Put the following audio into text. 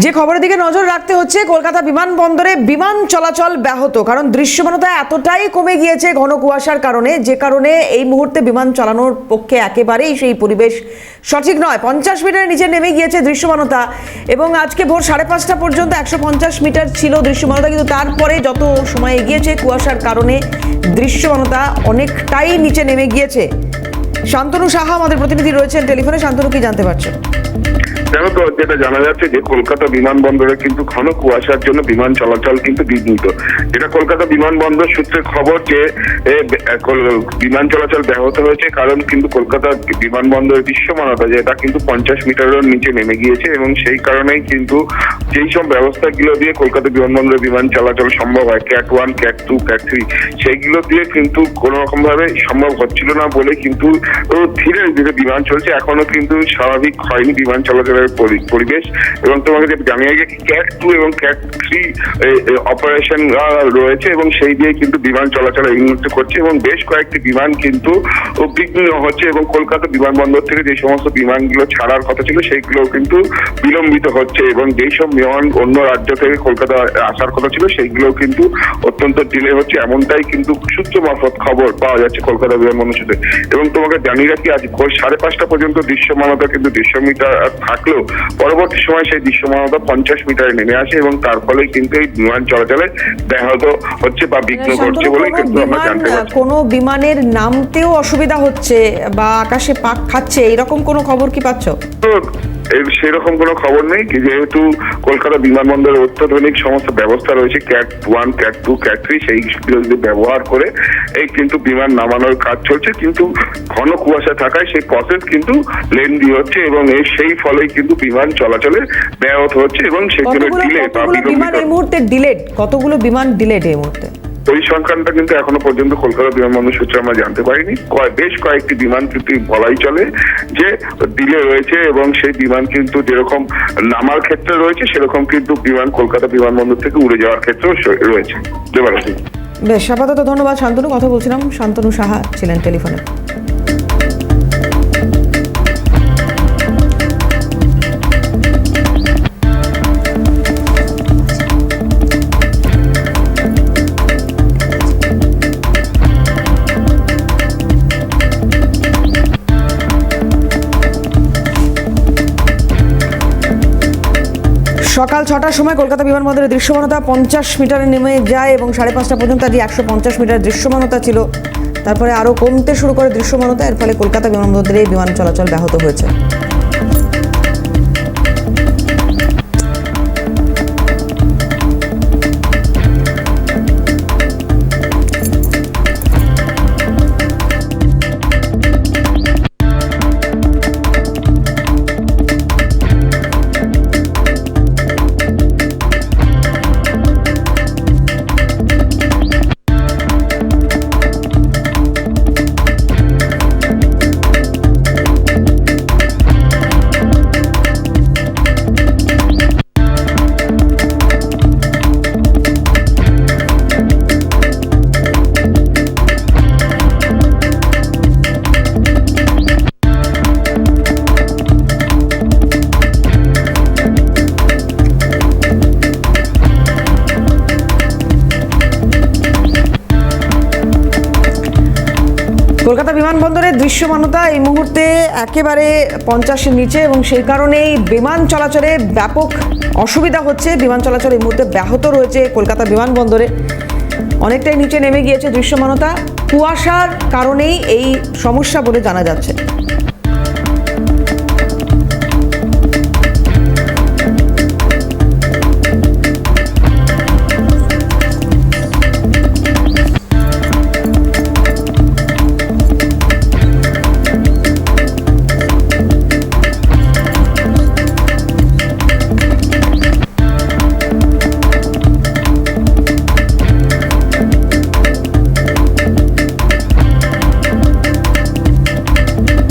যে খবরের দিকে নজর রাখতে হচ্ছে, কলকাতা বিমানবন্দরে বিমান চলাচল ব্যাহত। কারণ দৃশ্যমানতা এতটাই কমে গিয়েছে ঘন কুয়াশার কারণে, যে কারণে এই মুহূর্তে বিমান চালানোর পক্ষে একেবারেই সেই পরিবেশ সঠিক নয়। পঞ্চাশ মিটারের নিচে নেমে গিয়েছে দৃশ্যমানতা এবং আজকে ভোর সাড়ে পাঁচটা পর্যন্ত একশো পঞ্চাশ মিটার ছিল দৃশ্যমানতা, কিন্তু তারপরে যত সময় এগিয়েছে কুয়াশার কারণে দৃশ্যমানতা অনেকটাই নিচে নেমে গিয়েছে। শান্তনু সাহা আমাদের প্রতিনিধি রয়েছেন টেলিফোনে। শান্তনু, কি জানতে পারছেন? দেখো তো যেটা জানা যাচ্ছে যে কলকাতা বিমানবন্দরে কিন্তু ঘন কুয়াশার জন্য বিমান চলাচল কিন্তু বিঘ্নিত। যেটা কলকাতা বিমানবন্দর সূত্রে খবর যে বিমান চলাচল ব্যাহত হয়েছে কারণ কিন্তু কলকাতা বিমানবন্দরের দৃশ্যমানতা যেটা কিন্তু পঞ্চাশ মিটারের নিচে নেমে গিয়েছে এবং সেই কারণেই কিন্তু যেই সব ব্যবস্থাগুলো দিয়ে কলকাতা বিমানবন্দরে বিমান চলাচল সম্ভব হয়, CAT one, CAT two, CAT three, সেইগুলো দিয়ে কিন্তু কোনো রকম ভাবে সম্ভব হচ্ছিল না বলে কিন্তু ধীরে ধীরে বিমান চলছে। এখনও কিন্তু স্বাভাবিক হয়নি বিমান চলাচলের পরিবেশ এবং তোমাকে যে জানিয়ে গেছে ক্যাট টু এবং ক্যাট থ্রি অপারেশন রয়েছে এবং সেই দিয়ে কিন্তু বিমান চলাচল এই মুহূর্তে করছে এবং বেশ কয়েকটি বিমান কিন্তু বিঘ্ন হচ্ছে এবং কলকাতা বিমানবন্দর থেকে যে সমস্ত বিমানগুলো ছাড়ার কথা ছিল সেইগুলো কিন্তু বিলম্বিত হচ্ছে এবং যেই সব বিমান অন্য রাজ্য থেকে কলকাতা আসার কথা ছিল সেইগুলো কিন্তু অত্যন্ত ডিলে হচ্ছে। এমনটাই কিন্তু সূত্র মারফত খবর পাওয়া যাচ্ছে কলকাতা বিমানবন্দর সূত্রে এবং তোমাকে জানিয়ে রাখি, আজ ভোর সাড়ে পাঁচটা পর্যন্ত দৃশ্যমানতা কিন্তু দৃশ্য মিটার থাকলেও পরবর্তী সময় সেই দৃশ্যমানতা পঞ্চাশ মিটারে নেমে আসে এবং তার ফলে কিন্তু এই বিমান চলাচলে ব্যাহত হচ্ছে বা বিঘ্ন ঘটছে বলে কিন্তু আমরা জানতে পারছি। কোনো বিমানের নামতেও অসুবিধা হচ্ছে বা আকাশে পাক খাচ্ছে এরকম কোনো খবর কি পাচ্ছ? সেরকম কোনো খবর নেই যেহেতু কলকাতা বিমানবন্দরে অত্যাধুনিক সমস্ত ব্যবস্থা রয়েছে CAT one CAT two CAT three সেইগুলো যদি ব্যবহার করে এই কিন্তু বিমান নামানোর কাজ চলছে কিন্তু ঘন কুয়াশা থাকায় সেই প্রসেস কিন্তু লেন্দি হচ্ছে এবং এই সেই ফলেই কিন্তু বিমান চলাচলে ব্যাহত হচ্ছে এবং সেগুলো ডিলে বা বিমান এই মুহূর্তে ডিলেড কতগুলো বিমান ডিলেড এই মুহূর্তে? পরিসংখ্যানটা কিন্তু এখনও পর্যন্ত কলকাতা বিমানবন্দর সূত্রে আমরা জানতে পারিনি। বেশ কয়েকটি বিমান কিন্তু বলাই চলে যে দিলে রয়েছে এবং সেই বিমান কিন্তু যেরকম নামার ক্ষেত্রে রয়েছে, সেরকম কিন্তু বিমান কলকাতা বিমানবন্দর থেকে উড়ে যাওয়ার ক্ষেত্রেও রয়েছে। বেশ, আপাতত ধন্যবাদ শান্তনু। কথা বলছিলাম শান্তনু সাহা ছিলেন টেলিফোনে। সকাল ছটার সময় কলকাতা বিমানবন্দরের দৃশ্যমানতা পঞ্চাশ মিটারে নেমে যায় এবং সাড়ে পাঁচটা পর্যন্ত আজ একশো পঞ্চাশ মিটার দৃশ্যমানতা ছিল। তারপরে আরও কমতে শুরু করে দৃশ্যমানতা। এর ফলে কলকাতা বিমানবন্দরে বিমান চলাচল ব্যাহত হয়েছে। কলকাতা বিমানবন্দরের দৃশ্যমানতা এই মুহূর্তে একেবারে পঞ্চাশের নিচে এবং সেই কারণেই বিমান চলাচলে ব্যাপক অসুবিধা হচ্ছে। বিমান চলাচল এই মুহূর্তে ব্যাহত রয়েছে কলকাতা বিমানবন্দরে। অনেকটাই নিচে নেমে গিয়েছে দৃশ্যমানতা। কুয়াশার কারণেই এই সমস্যা বলে জানা যাচ্ছে।